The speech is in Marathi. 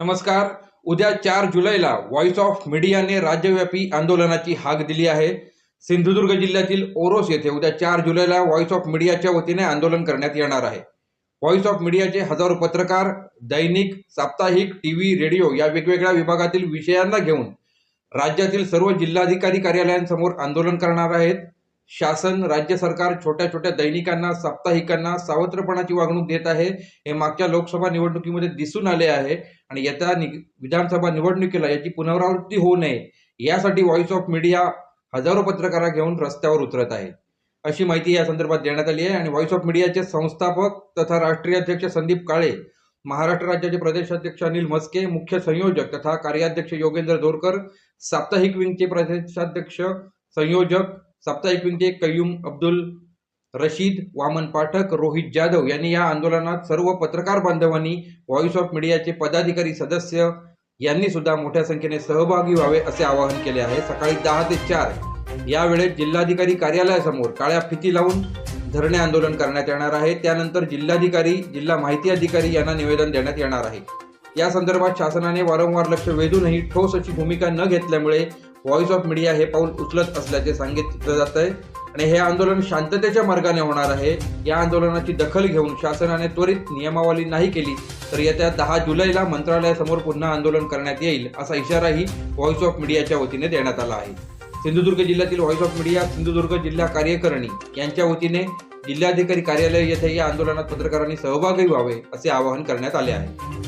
नमस्कार. उद्या चार जुलैला व्हॉइस ऑफ मीडियाने राज्यव्यापी आंदोलनाची हाक दिली आहे. सिंधुदुर्ग जिल्ह्यातील ओरोस येथे उद्या चार जुलैला व्हॉइस ऑफ मीडियाच्या वतीने आंदोलन करण्यात येणार आहे. व्हॉइस ऑफ मीडियाचे हजारो पत्रकार दैनिक साप्ताहिक टीव्ही रेडिओ या वेगवेगळ्या विभागातील विषयांना घेऊन राज्यातील सर्व जिल्हाधिकारी कार्यालयांसमोर आंदोलन करणार आहेत. शासन राज्य सरकार छोट्या छोट्या दैनिकांना साप्ताहिकांना सावत्रपणाची वागणूक देत आहे. हे मागच्या लोकसभा निवडणुकीमध्ये दिसून आले आहे आणि येत्या नि विधानसभा निवडणुकीला याची पुनरावृत्ती होऊ नये. यासाठी व्हॉइस ऑफ मीडिया हजारो पत्रकारा घेऊन रस्त्यावर उतरत आहे. अशी माहिती या संदर्भात देण्यात आली आहे आणि व्हॉइस ऑफ मीडियाचे संस्थापक तथा राष्ट्रीय अध्यक्ष संदीप काळे महाराष्ट्र राज्याचे प्रदेशाध्यक्ष अनिल मस्के मुख्य संयोजक तथा कार्याध्यक्ष योगेंद्र दोरकर साप्ताहिक विंगचे प्रदेशाध्यक्ष संयोजक साप्ताहिक विंगचे कय्यूम अब्दुल रशीद वामन पाठक रोहित जाधव यांनी या आंदोलनात सर्व पत्रकार बांधवांनी व्हॉइस ऑफ मीडियाचे पदाधिकारी सदस्य यांनी सुद्धा मोठ्या संख्येने सहभागी व्हावे असे आवाहन केले आहे. सकाळी दहा ते चार यावेळेस जिल्हाधिकारी कार्यालयासमोर काळ्या फिती लावून धरणे आंदोलन करण्यात येणार आहे. त्यानंतर जिल्हाधिकारी जिल्हा माहिती अधिकारी यांना निवेदन देण्यात येणार आहे. या संदर्भात शासनाने वारंवार लक्ष वेधूनही ठोस अशी भूमिका न घेतल्यामुळे व्हॉइस ऑफ मीडिया हे पाऊल उचलत असल्याचे सांगितलं जात आहे आणि हे आंदोलन शांततेच्या मार्गाने होणार आहे. या आंदोलनाची दखल घेऊन शासनाने त्वरित नियमावली नाही केली तर येत्या दहा जुलैला मंत्रालयासमोर पुन्हा आंदोलन करण्यात येईल असा इशाराही व्हॉइस ऑफ मीडियाच्या वतीने देण्यात आला आहे. सिंधुदुर्ग जिल्ह्यातील व्हॉइस ऑफ मीडिया सिंधुदुर्ग जिल्हा कार्यकारिणी यांच्या वतीने जिल्हाधिकारी कार्यालय येथे या आंदोलनात पत्रकारांनी सहभागी व्हावे असे आवाहन करण्यात आले आहे.